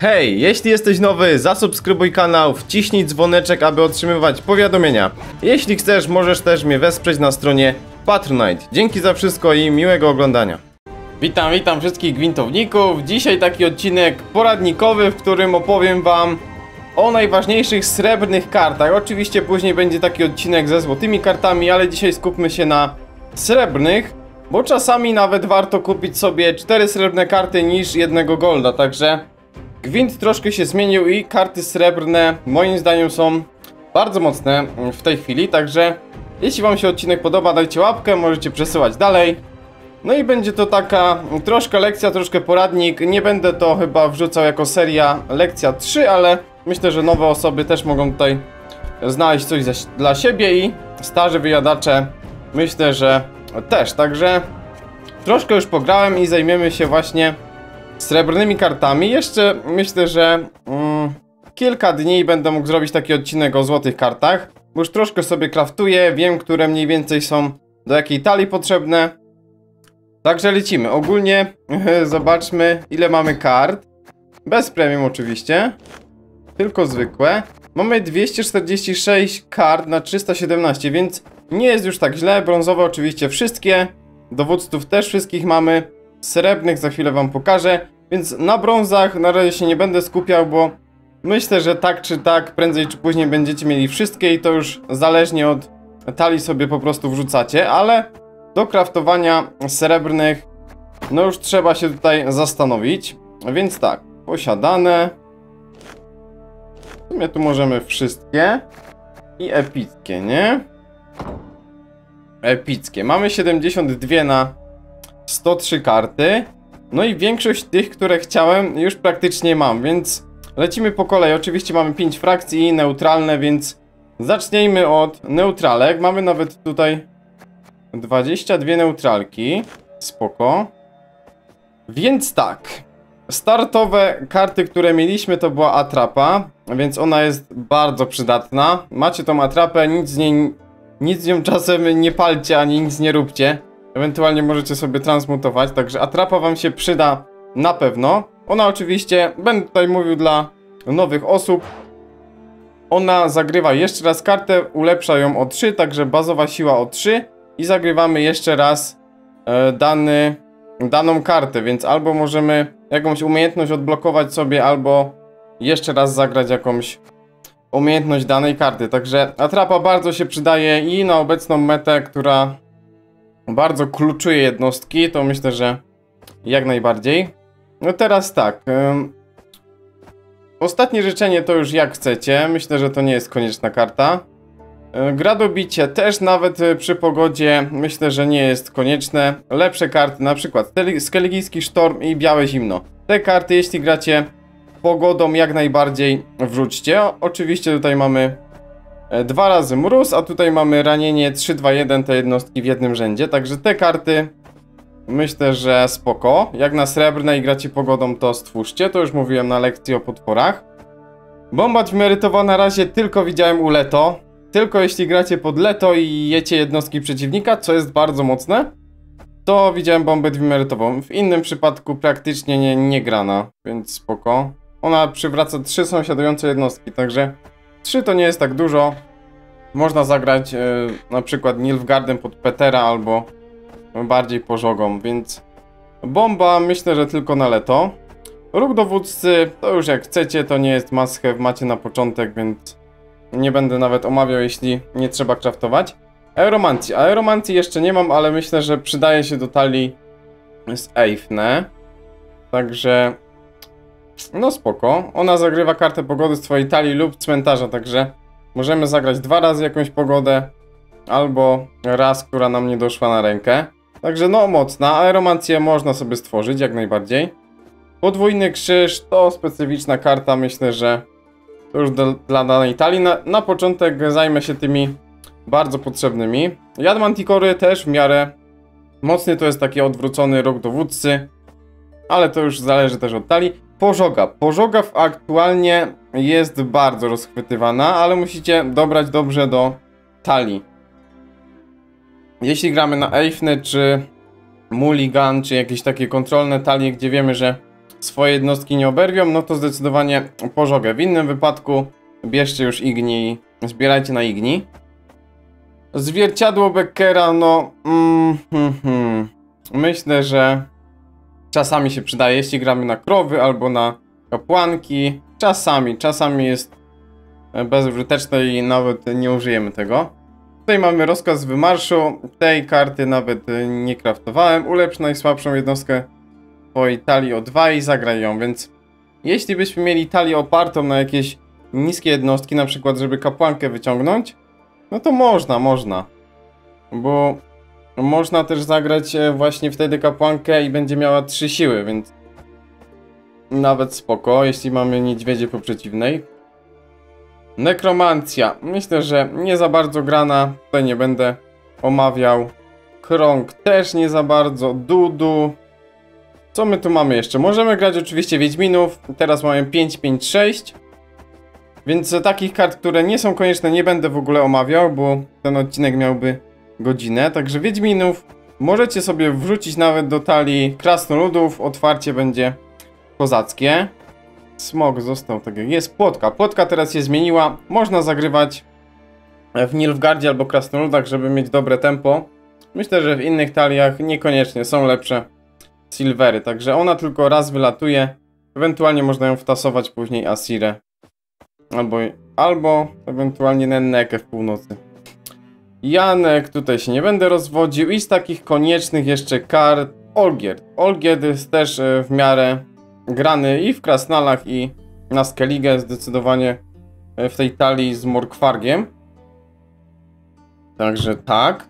Hej, jeśli jesteś nowy, zasubskrybuj kanał, wciśnij dzwoneczek, aby otrzymywać powiadomienia. Jeśli chcesz, możesz też mnie wesprzeć na stronie Patronite. Dzięki za wszystko i miłego oglądania. Witam, witam wszystkich gwintowników. Dzisiaj taki odcinek poradnikowy, w którym opowiem wam o najważniejszych srebrnych kartach. Oczywiście później będzie taki odcinek ze złotymi kartami, ale dzisiaj skupmy się na srebrnych, bo czasami nawet warto kupić sobie cztery srebrne karty niż jednego golda, także gwint troszkę się zmienił i karty srebrne moim zdaniem są bardzo mocne w tej chwili, także jeśli wam się odcinek podoba, dajcie łapkę, możecie przesyłać dalej. No i będzie to taka troszkę lekcja, troszkę poradnik. Nie będę to chyba wrzucał jako seria lekcja 3, ale myślę, że nowe osoby też mogą tutaj znaleźć coś dla siebie i starzy wyjadacze myślę, że też. Także troszkę już pograłem i zajmiemy się właśnie srebrnymi kartami. Jeszcze myślę, że mm, kilka dni będę mógł zrobić taki odcinek o złotych kartach. Już troszkę sobie kraftuję, wiem, które mniej więcej są do jakiej talii potrzebne. Także lecimy. Ogólnie zobaczmy ile mamy kart. Bez premium oczywiście. Tylko zwykłe. Mamy 246 kart na 317, więc nie jest już tak źle. Brązowe oczywiście wszystkie. Dowódców też wszystkich mamy. Srebrnych za chwilę wam pokażę. Więc na brązach na razie się nie będę skupiał, bo myślę, że tak czy tak, prędzej czy później będziecie mieli wszystkie i to już zależnie od talii sobie po prostu wrzucacie, ale do kraftowania srebrnych no już trzeba się tutaj zastanowić. Więc tak, posiadane. W sumie tu możemy wszystkie. I epickie, nie? Epickie. Mamy 72 na 103 karty. No i większość tych, które chciałem, już praktycznie mam, więc lecimy po kolei. Oczywiście mamy 5 frakcji neutralne, więc zacznijmy od neutralek. Mamy nawet tutaj 22 neutralki. Spoko. Więc tak. Startowe karty, które mieliśmy, to była atrapa, więc ona jest bardzo przydatna. Macie tą atrapę, nic z niej, nic z nią czasem nie palcie, ani nic nie róbcie. Ewentualnie możecie sobie transmutować, także atrapa wam się przyda na pewno. Ona oczywiście, będę tutaj mówił dla nowych osób. Ona zagrywa jeszcze raz kartę, ulepsza ją o 3, także bazowa siła o 3 i zagrywamy jeszcze raz e, dany, daną kartę, więc albo możemy jakąś umiejętność odblokować sobie, albo jeszcze raz zagrać jakąś umiejętność danej karty. Także atrapa bardzo się przydaje i na obecną metę, która bardzo kluczuje jednostki, to myślę, że jak najbardziej. No teraz tak. Ostatnie życzenie to już jak chcecie. Myślę, że to nie jest konieczna karta. Yy, gradobicie też nawet y, przy pogodzie myślę, że nie jest konieczne. Lepsze karty, na przykład Skelligijski Sztorm i Białe Zimno. Te karty, jeśli gracie pogodą, jak najbardziej wrzućcie. Oczywiście tutaj mamy dwa razy mróz, a tutaj mamy ranienie 3, 2, 1 te jednostki w jednym rzędzie. Także te karty myślę, że spoko. Jak na srebrne i gracie pogodą to stwórzcie. To już mówiłem na lekcji o potworach. Bomba wymerytowa na razie tylko widziałem u Leto. Tylko jeśli gracie pod Leto i jecie jednostki przeciwnika, co jest bardzo mocne, to widziałem bombę dwimerytową. W innym przypadku praktycznie nie, nie grana, więc spoko. Ona przywraca trzy sąsiadujące jednostki, także 3 to nie jest tak dużo. Można zagrać e, na przykład Nilfgaardem pod Petera albo bardziej pożogą, więc bomba myślę, że tylko na leto. Róg dowódcy to już jak chcecie, to nie jest must have, macie na początek, więc nie będę nawet omawiał, jeśli nie trzeba kraftować. Aeromancji. Aeromancji jeszcze nie mam, ale myślę, że przydaje się do talii z Eifne. Także no spoko. Ona zagrywa kartę pogody z twojej talii lub cmentarza, także możemy zagrać dwa razy jakąś pogodę, albo raz, która nam nie doszła na rękę. Także no mocna, aeromancję można sobie stworzyć jak najbardziej. Podwójny krzyż to specyficzna karta, myślę, że to już do, dla danej talii. Na, na początek zajmę się tymi bardzo potrzebnymi. Jadmantikory też w miarę mocny, to jest taki odwrócony rok dowódcy, ale to już zależy też od talii. Pożoga. Pożoga aktualnie jest bardzo rozchwytywana, ale musicie dobrać dobrze do talii. Jeśli gramy na Eifny czy Mulligan, czy jakieś takie kontrolne talie, gdzie wiemy, że swoje jednostki nie oberwią, no to zdecydowanie pożogę. W innym wypadku bierzcie już Igni, zbierajcie na Igni. Zwierciadło Beckera, no... Mm, hmm, hmm. Myślę, że czasami się przydaje, jeśli gramy na krowy albo na kapłanki. Czasami, czasami jest bezużyteczne i nawet nie użyjemy tego. Tutaj mamy rozkaz wymarszu. Tej karty nawet nie kraftowałem. Ulepsz najsłabszą jednostkę twojej talii o 2 i zagraj ją, więc jeśli byśmy mieli talię opartą na jakieś niskie jednostki, na przykład żeby kapłankę wyciągnąć, no to można, można. Bo można też zagrać e, właśnie wtedy kapłankę i będzie miała 3 siły, więc nawet spoko, jeśli mamy niedźwiedzie po przeciwnej. Nekromancja. Myślę, że nie za bardzo grana. Tutaj nie będę omawiał. Krąg też nie za bardzo. Dudu. Co my tu mamy jeszcze? Możemy grać oczywiście Wiedźminów. Teraz mamy 5, 5, 6. Więc takich kart, które nie są konieczne, nie będę w ogóle omawiał, bo ten odcinek miałby godzinę. Także Wiedźminów możecie sobie wrzucić nawet do talii krasnoludów. Otwarcie będzie kozackie. Smog został tak jak jest. Płotka. Płotka teraz się zmieniła. Można zagrywać w Nilfgardzie albo Krasnoludach, żeby mieć dobre tempo. Myślę, że w innych taliach niekoniecznie są lepsze silvery, także ona tylko raz wylatuje. Ewentualnie można ją wtasować później Asirę. Albo, albo ewentualnie Nennekę w północy. Janek, tutaj się nie będę rozwodził. I z takich koniecznych jeszcze kart Olgierd. Olgierd jest też e, w miarę grany i w Krasnalach, i na Skellige, zdecydowanie e, w tej talii z Morkwargiem. Także tak.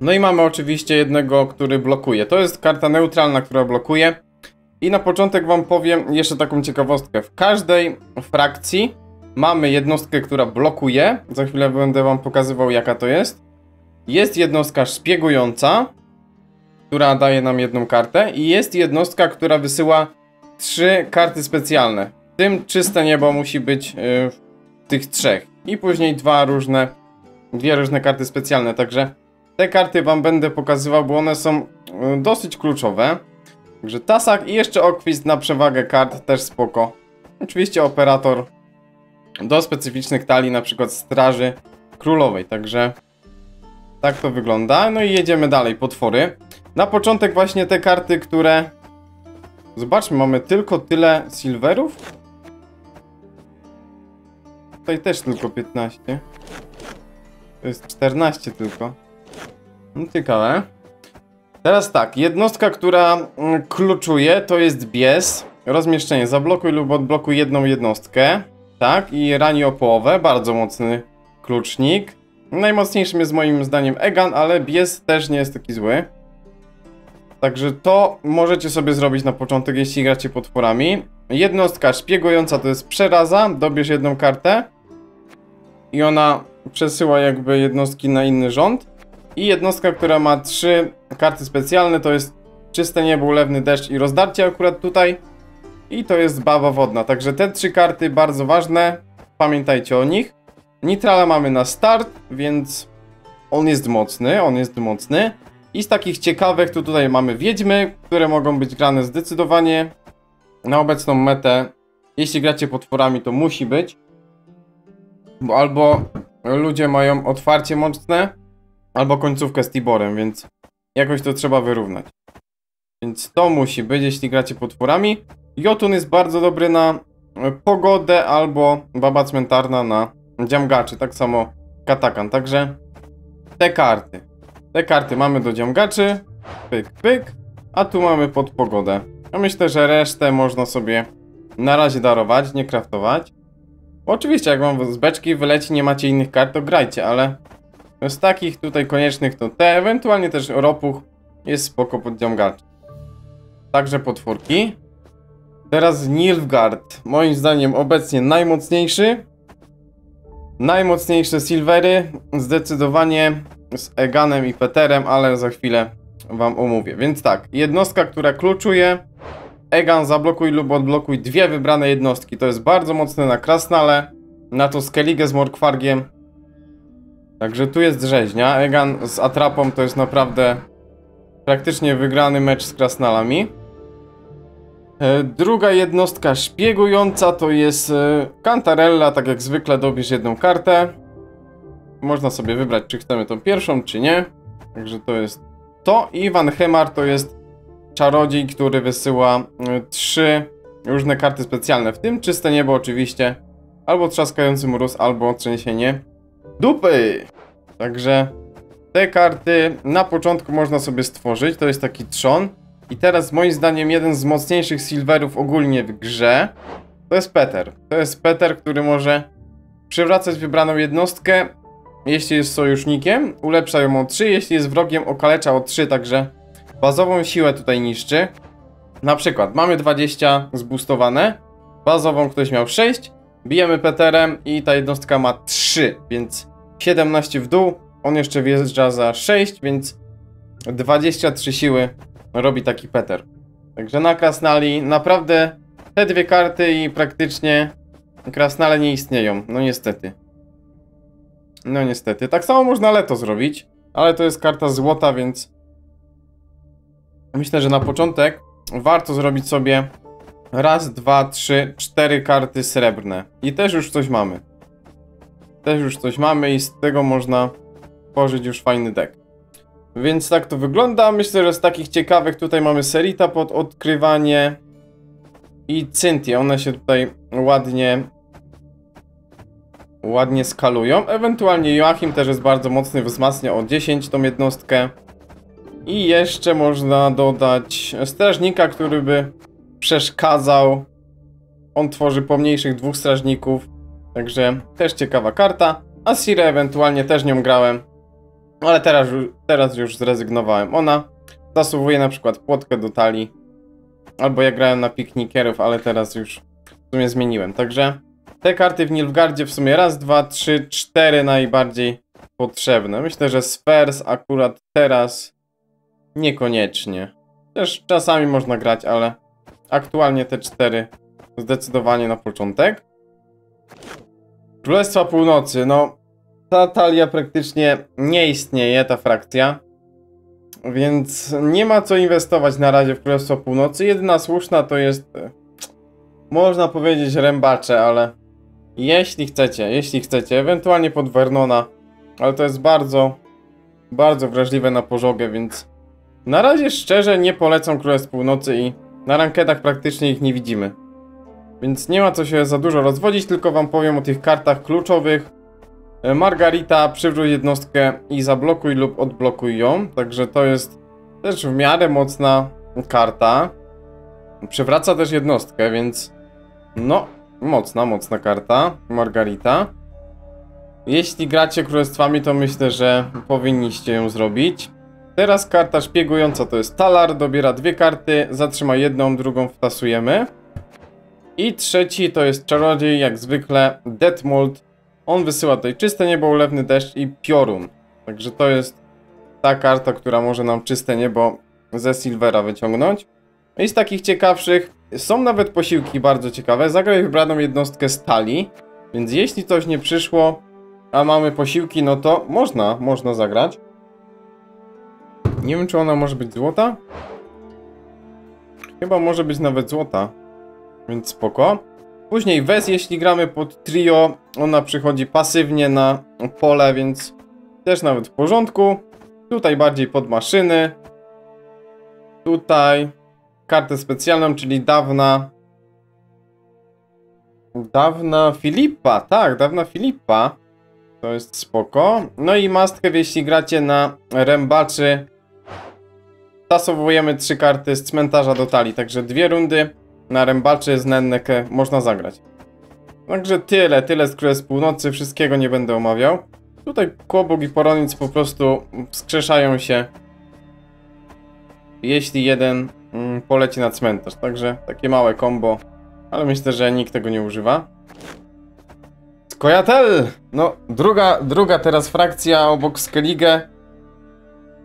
No i mamy oczywiście jednego, który blokuje. To jest karta neutralna, która blokuje. I na początek wam powiem jeszcze taką ciekawostkę. W każdej frakcji mamy jednostkę, która blokuje. Za chwilę będę wam pokazywał jaka to jest. Jest jednostka szpiegująca, która daje nam jedną kartę. I jest jednostka, która wysyła trzy karty specjalne. W tym czyste niebo musi być yy, w tych trzech. I później dwa różne, dwie różne karty specjalne. Także te karty wam będę pokazywał, bo one są yy, dosyć kluczowe. Także tasak i jeszcze okwist na przewagę kart też spoko. Oczywiście operator do specyficznych talii, na przykład straży królowej. Także tak to wygląda. No i jedziemy dalej, potwory. Na początek właśnie te karty, które Zobaczmy, mamy tylko tyle silverów? Tutaj też tylko 15. To jest 14 tylko. No, ciekawe. Teraz tak, jednostka, która mm, kluczuje, to jest bies. Rozmieszczenie, zablokuj lub odblokuj jedną jednostkę. Tak, i rani o połowę, bardzo mocny klucznik. Najmocniejszym jest moim zdaniem Egan, ale bies też nie jest taki zły. Także to możecie sobie zrobić na początek, jeśli gracie potworami. Jednostka szpiegująca to jest przeraza, dobierz jedną kartę i ona przesyła jakby jednostki na inny rząd. I jednostka, która ma trzy karty specjalne, to jest czyste niebo, ulewny deszcz i rozdarcie akurat tutaj. I to jest baba wodna, także te trzy karty bardzo ważne, pamiętajcie o nich. Nitrala mamy na start, więc on jest mocny, on jest mocny. I z takich ciekawych to tutaj mamy wiedźmy, które mogą być grane zdecydowanie na obecną metę. Jeśli gracie potworami, to musi być. Bo albo ludzie mają otwarcie mocne, albo końcówkę z Tiborem, więc jakoś to trzeba wyrównać. Więc to musi być, jeśli gracie potworami. Jotun jest bardzo dobry na pogodę, albo baba cmentarna na dziamgaczy, tak samo katakan. Także te karty. Te karty mamy do dziągaczy. Pyk, pyk. A tu mamy pod pogodę. Ja myślę, że resztę można sobie na razie darować, nie kraftować. Oczywiście, jak wam z beczki wyleci, nie macie innych kart, to grajcie, ale z takich tutaj koniecznych to te, ewentualnie też ropuch jest spoko pod dziągaczy. Także potwórki. Teraz Nilfgaard, moim zdaniem obecnie najmocniejszy. Najmocniejsze silvery, zdecydowanie z Eganem i Peterem, ale za chwilę wam omówię. Więc tak, jednostka, która kluczuje. Egan zablokuj lub odblokuj dwie wybrane jednostki. To jest bardzo mocne na Krasnale, na to Skellige z Morkwargiem. Także tu jest rzeźnia. Egan z Atrapą to jest naprawdę praktycznie wygrany mecz z Krasnalami. E, Druga jednostka szpiegująca to jest e, Cantarella, tak jak zwykle dobierz jedną kartę. Można sobie wybrać, czy chcemy tą pierwszą, czy nie. Także to jest to. I Van Hemar to jest czarodziej, który wysyła e, trzy różne karty specjalne, w tym czyste niebo oczywiście, albo trzaskający mróz, albo trzęsienie dupy. Także te karty na początku można sobie stworzyć, to jest taki trzon. I teraz moim zdaniem jeden z mocniejszych silverów ogólnie w grze to jest Peter. To jest Peter, który może przywracać wybraną jednostkę, jeśli jest sojusznikiem, ulepsza ją o 3, jeśli jest wrogiem okalecza o 3, także bazową siłę tutaj niszczy. Na przykład mamy 20 zboostowane, bazową ktoś miał 6, bijemy Peterem i ta jednostka ma 3, więc 17 w dół, on jeszcze wjeżdża za 6, więc 23 siły robi taki Peter. Także na Krasnali naprawdę te dwie karty i praktycznie Krasnale nie istnieją, no niestety. No niestety. Tak samo można Leto zrobić, ale to jest karta złota, więc myślę, że na początek warto zrobić sobie raz, dwa, trzy, cztery karty srebrne. I też już coś mamy. Też już coś mamy i z tego można tworzyć już fajny deck. Więc tak to wygląda. Myślę, że z takich ciekawych tutaj mamy Serita pod odkrywanie i Cynthia. One się tutaj ładnie ładnie skalują. Ewentualnie Joachim też jest bardzo mocny, wzmacnia o 10 tą jednostkę. I jeszcze można dodać strażnika, który by przeszkadzał. On tworzy pomniejszych dwóch strażników. Także też ciekawa karta. A Sirę ewentualnie też nią grałem. Ale teraz, teraz już zrezygnowałem. Ona zasuwuje na przykład płotkę do talii. Albo ja grałem na piknikerów, ale teraz już w sumie zmieniłem. Także te karty w Nilfgardzie w sumie raz, dwa, trzy, cztery najbardziej potrzebne. Myślę, że Spurs akurat teraz niekoniecznie. Też czasami można grać, ale aktualnie te cztery zdecydowanie na początek. Królestwa Północy, no ta talia praktycznie nie istnieje, ta frakcja. Więc nie ma co inwestować na razie w Królestwo Północy. Jedyna słuszna to jest, e, można powiedzieć, rębacze, ale jeśli chcecie, jeśli chcecie, ewentualnie pod Vernona, ale to jest bardzo, bardzo wrażliwe na pożogę, więc na razie szczerze nie polecam Królestw Północy i na ranketach praktycznie ich nie widzimy. Więc nie ma co się za dużo rozwodzić, tylko wam powiem o tych kartach kluczowych. E, Margarita, przywróć jednostkę i zablokuj lub odblokuj ją, także to jest też w miarę mocna karta. Przywraca też jednostkę, więc no, mocna, mocna karta, Margarita. Jeśli gracie królestwami, to myślę, że powinniście ją zrobić. Teraz karta szpiegująca to jest Talar, dobiera dwie karty, zatrzyma jedną, drugą wtasujemy. I trzeci to jest czarodziej, jak zwykle, Deathmold. On wysyła tutaj czyste niebo, ulewny deszcz i piorun. Także to jest ta karta, która może nam czyste niebo ze Silvera wyciągnąć. I z takich ciekawszych są nawet posiłki bardzo ciekawe. Zagraj wybraną jednostkę stali, więc jeśli coś nie przyszło, a mamy posiłki, no to można, można zagrać. Nie wiem, czy ona może być złota? Chyba może być nawet złota, więc spoko. Później Wes, jeśli gramy pod trio, ona przychodzi pasywnie na pole, więc też nawet w porządku. Tutaj bardziej pod maszyny. Tutaj kartę specjalną, czyli dawna. Dawna Filipa, tak, dawna Filipa. To jest spoko. No i have, jeśli gracie na rębaczy. Tasowujemy trzy karty z cmentarza do talii, także dwie rundy na rębaczy z Nennekę można zagrać. Także tyle, tyle z Królestw Północy, wszystkiego nie będę omawiał. Tutaj Kłobok i Poronic po prostu wskrzeszają się, jeśli jeden mm, poleci na cmentarz. Także takie małe combo, ale myślę, że nikt tego nie używa. Skojatel! No, druga, druga teraz frakcja obok Skellige.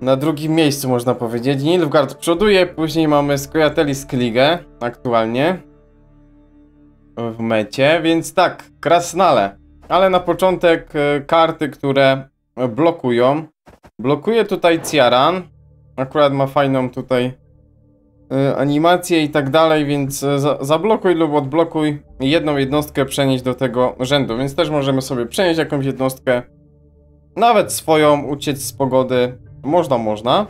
Na drugim miejscu można powiedzieć. Nilfgaard przoduje, później mamy Skojatel i Skellige aktualnie w mecie, więc tak, Krasnale. Ale na początek e, karty, które blokują. Blokuje tutaj Ciaran. Akurat ma fajną tutaj y, animacje i tak dalej, więc za, zablokuj lub odblokuj jedną jednostkę, przenieść do tego rzędu, więc też możemy sobie przenieść jakąś jednostkę, nawet swoją, uciec z pogody, można, można.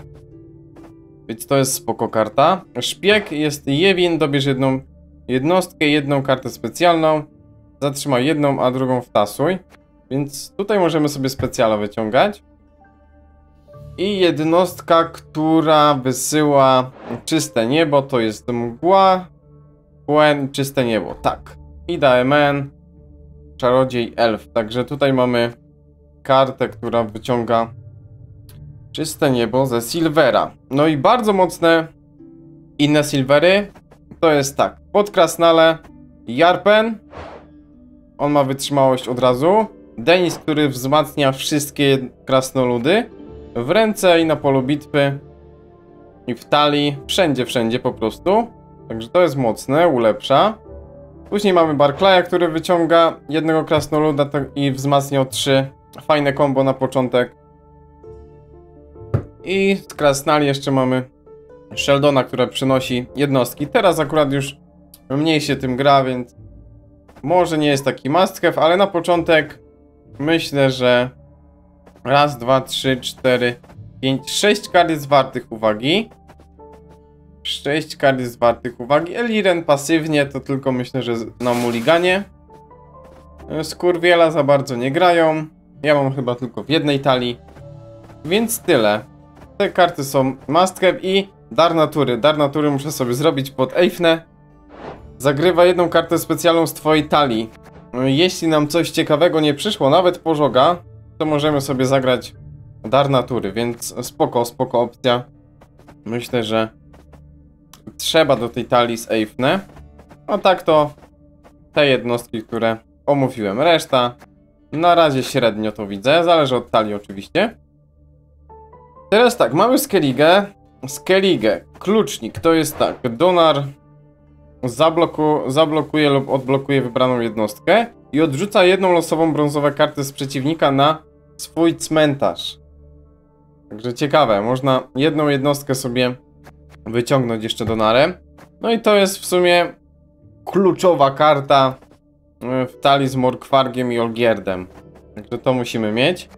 Więc to jest spoko karta. Szpieg jest Jewin, dobierz jedną jednostkę, jedną kartę specjalną, zatrzymaj jedną, a drugą wtasuj. Więc tutaj możemy sobie specjala wyciągać. I jednostka, która wysyła czyste niebo, to jest mgła, Gwen, czyste niebo, tak. Ida Emen, czarodziej elf. Także tutaj mamy kartę, która wyciąga czyste niebo ze Silvera. No i bardzo mocne inne Silvery to jest tak. Pod Krasnale Jarpen, on ma wytrzymałość od razu. Denis, który wzmacnia wszystkie krasnoludy w ręce i na polu bitwy i w talii, wszędzie, wszędzie po prostu. Także to jest mocne, ulepsza. Później mamy Barclaya, który wyciąga jednego krasnoluda i wzmacnia o 3. Fajne combo na początek. I z krasnali jeszcze mamy Sheldona, która przynosi jednostki. Teraz akurat już mniej się tym gra, więc może nie jest taki must have, ale na początek myślę, że raz, dwa, trzy, cztery, pięć, sześć kart jest wartych uwagi. Sześć kart jest wartych uwagi. Eliren pasywnie to tylko myślę, że na muliganie. Skurwiela za bardzo nie grają. Ja mam chyba tylko w jednej talii. Więc tyle. Te karty są must have i dar natury. Dar natury muszę sobie zrobić pod Eifne. Zagrywa jedną kartę specjalną z twojej talii. Jeśli nam coś ciekawego nie przyszło, nawet pożoga, to możemy sobie zagrać dar natury, więc spoko, spoko opcja. Myślę, że trzeba do tej talii z Eifne. A tak to te jednostki, które omówiłem. Reszta na razie średnio to widzę, zależy od talii oczywiście. Teraz tak, mamy Skellige. Skellige, klucznik, to jest tak, Donar zabloku, zablokuje lub odblokuje wybraną jednostkę i odrzuca jedną losową brązową kartę z przeciwnika na swój cmentarz. Także ciekawe, można jedną jednostkę sobie wyciągnąć jeszcze Donarem. No i to jest w sumie kluczowa karta e, w talii z Morkwargiem i Olgierdem. Także to musimy mieć.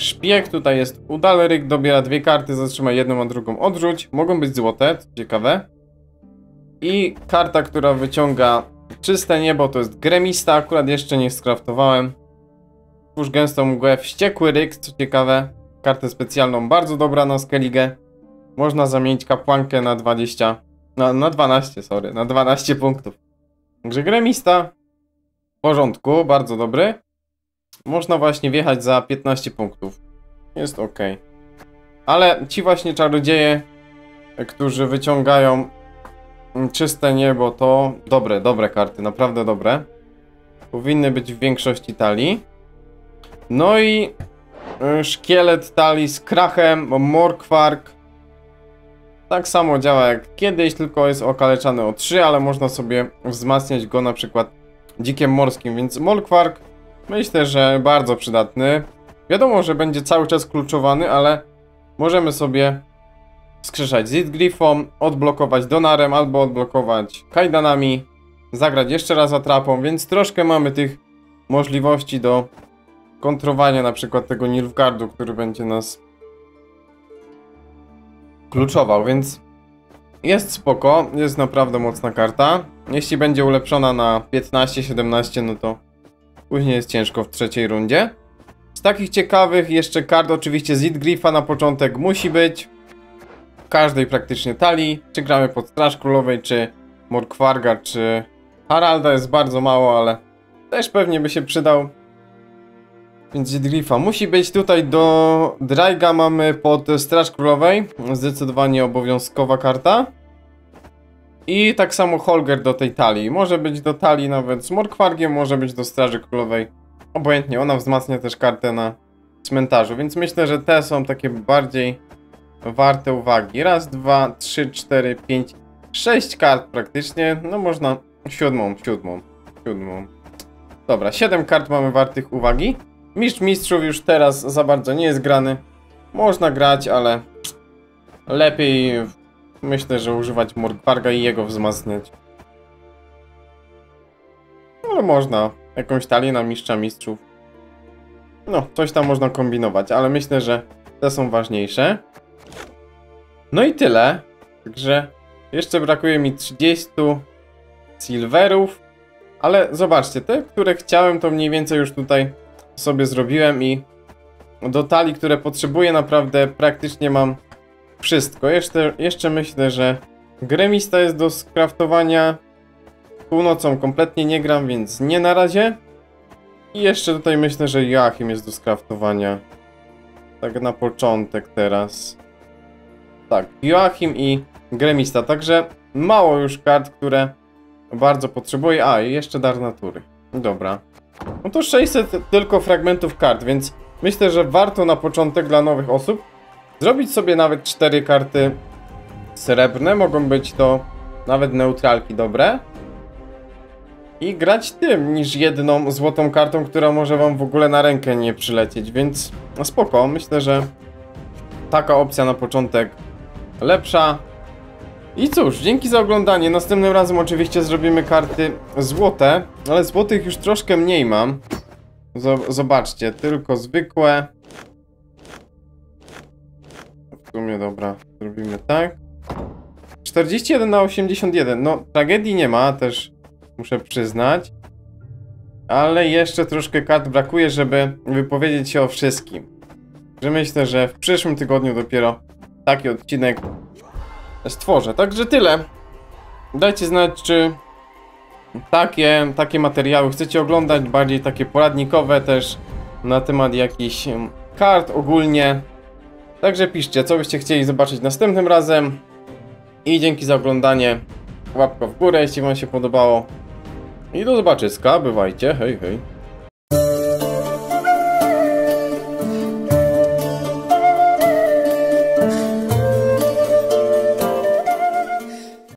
Szpieg tutaj jest Udaleryk, dobiera dwie karty, zatrzyma jedną, a drugą odrzuć. Mogą być złote, co ciekawe. I karta, która wyciąga czyste niebo, to jest Gremista, akurat jeszcze nie skraftowałem. Twórz gęstą mgłę, wściekły ryk, co ciekawe. Kartę specjalną, bardzo dobra na Skellige. Można zamienić kapłankę na 20, na, na 12, sorry, na 12 punktów. Także Gremista w porządku, bardzo dobry. Można właśnie wjechać za 15 punktów. Jest ok. Ale ci właśnie czarodzieje, którzy wyciągają czyste niebo, to dobre, dobre karty, naprawdę dobre. Powinny być w większości talii. No i y, szkielet talii z krachem, Morkwark. Tak samo działa jak kiedyś, tylko jest okaleczany o 3, ale można sobie wzmacniać go na przykład dzikiem morskim, więc Morkwark Myślę, że bardzo przydatny. Wiadomo, że będzie cały czas kluczowany, ale możemy sobie skrzeszać Zitgriffą, odblokować Donarem albo odblokować Kajdanami, zagrać jeszcze raz atrapą, więc troszkę mamy tych możliwości do kontrowania na przykład tego Nilfgaardu, który będzie nas kluczował, więc jest spoko, jest naprawdę mocna karta. Jeśli będzie ulepszona na 15-17, no to Później jest ciężko w trzeciej rundzie. Z takich ciekawych jeszcze kart oczywiście Zidgriffa na początek musi być. W każdej praktycznie talii. Czy gramy pod Straż Królowej, czy Morkwarga, czy Haralda jest bardzo mało, ale też pewnie by się przydał. Więc Zidgriffa musi być. Tutaj do Draiga mamy pod Straż Królowej. Zdecydowanie obowiązkowa karta. I tak samo Holger do tej talii. Może być do talii nawet z Morkwargiem, może być do Straży Królowej. Obojętnie, ona wzmacnia też kartę na cmentarzu, więc myślę, że te są takie bardziej warte uwagi. Raz, dwa, trzy, cztery, pięć, sześć kart praktycznie. No można siódmą, siódmą, siódmą. Dobra, siedem kart mamy wartych uwagi. Mistrz Mistrzów już teraz za bardzo nie jest grany. Można grać, ale lepiej myślę, że używać Morgwarga i jego wzmacniać. Ale można. Jakąś talię na mistrza mistrzów. No, coś tam można kombinować, ale myślę, że te są ważniejsze. No i tyle. Także jeszcze brakuje mi 30 silverów. Ale zobaczcie, te, które chciałem, to mniej więcej już tutaj sobie zrobiłem i do talii, które potrzebuję, naprawdę praktycznie mam wszystko. Jeszcze, jeszcze myślę, że gremista jest do skraftowania. Północą kompletnie nie gram, więc nie na razie. I jeszcze tutaj myślę, że Joachim jest do skraftowania. Tak na początek teraz. Tak, Joachim i gremista. Także mało już kart, które bardzo potrzebuję. A, i jeszcze dar natury. Dobra. No to 600 tylko fragmentów kart, więc myślę, że warto na początek dla nowych osób zrobić sobie nawet 4 karty srebrne. Mogą być to nawet neutralki dobre. I grać tym niż jedną złotą kartą, która może wam w ogóle na rękę nie przylecieć, więc no spoko. Myślę, że taka opcja na początek lepsza. I cóż, dzięki za oglądanie. Następnym razem oczywiście zrobimy karty złote, ale złotych już troszkę mniej mam. Zobaczcie, tylko zwykłe. W sumie dobra, zrobimy tak. 41 na 81. No, tragedii nie ma, też muszę przyznać. Ale jeszcze troszkę kart brakuje, żeby wypowiedzieć się o wszystkim. Że myślę, że w przyszłym tygodniu dopiero taki odcinek stworzę. Także tyle. Dajcie znać, czy takie, takie materiały chcecie oglądać, bardziej takie poradnikowe też na temat jakichś kart ogólnie. Także piszcie, co byście chcieli zobaczyć następnym razem. I dzięki za oglądanie. Łapka w górę, jeśli wam się podobało. I do zobaczyska, bywajcie, hej hej.